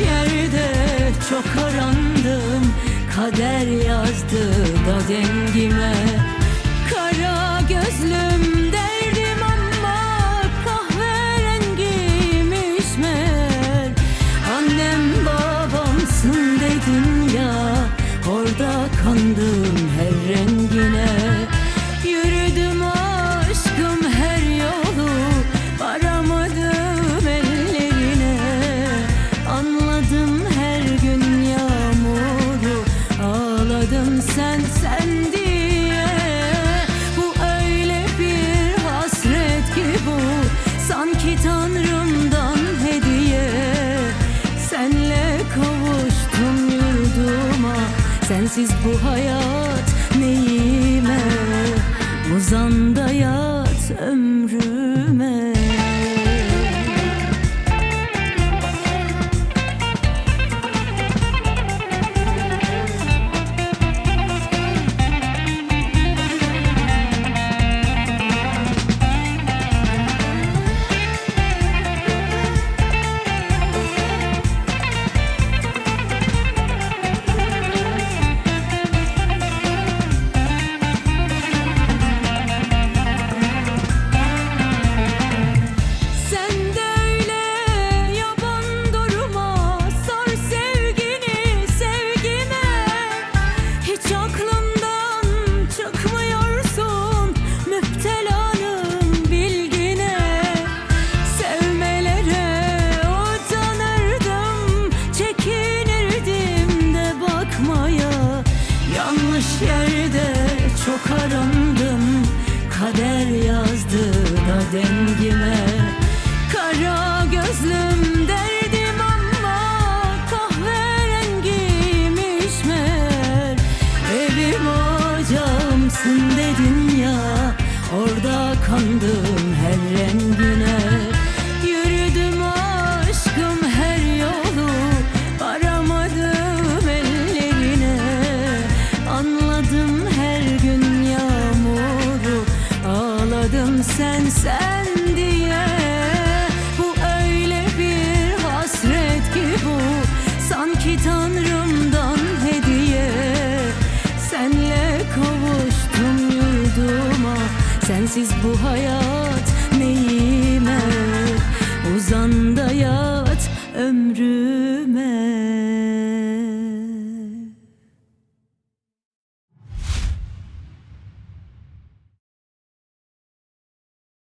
yerde çok arandım. Kader yazdı da dengime. Kara gözlüm Sen sen diye Bu öyle bir hasret ki bu. Sanki tanrımdan hediye. Senle kavuştum yurduma. Sensiz bu hayat neyime? Uzanda yat ömrüme çok arandım Kader yazdı da dengime. Kara gözlüm derdim ama Kahverengiymiş meğer Evim ocağımsın dedin ya Orada kandım her rengine sen sen diye. Bu öyle bir hasret ki bu. Sanki tanrımdan hediye. Senle kavuştum yurduma. Sensiz bu hayat